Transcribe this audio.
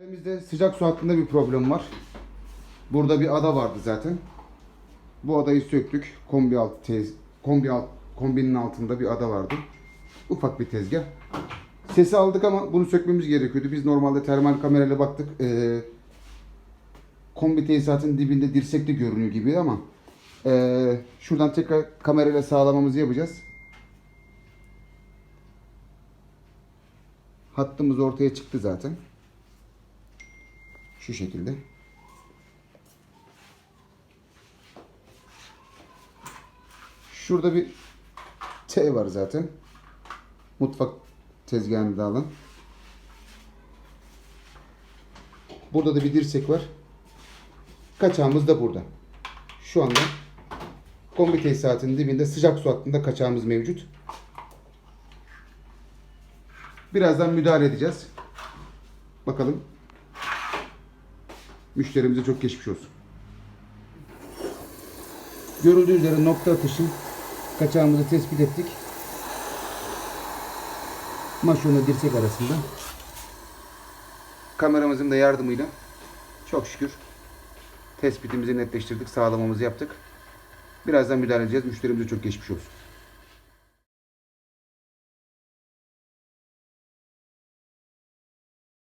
Elimizde sıcak su hattında bir problem var. Burada bir ada vardı zaten. Bu adayı söktük. Kombi alt tez, kombi alt, kombinin altında bir ada vardı. Ufak bir tezgah. Sesi aldık ama bunu sökmemiz gerekiyordu. Biz normalde termal kamerayla baktık. Ee, kombi tesisatın dibinde dirsekli görünüyor gibi ama ee, şuradan tekrar kamerayla sağlamamızı yapacağız. Hattımız ortaya çıktı zaten. Şu şekilde. Şurada bir T var zaten. Mutfak tezgahında alan. Burada da bir dirsek var. Kaçağımız da burada. Şu anda kombi tesisatının dibinde sıcak su hattında kaçağımız mevcut. Birazdan müdahale edeceğiz. Bakalım. Müşterimize çok geçmiş olsun. Görüldüğü üzere nokta atışı kaçağımızı tespit ettik. Maşonla dirsek arasında. Kameramızın da yardımıyla çok şükür tespitimizi netleştirdik, sağlamamızı yaptık. Birazdan müdahale edeceğiz. Müşterimize çok geçmiş olsun.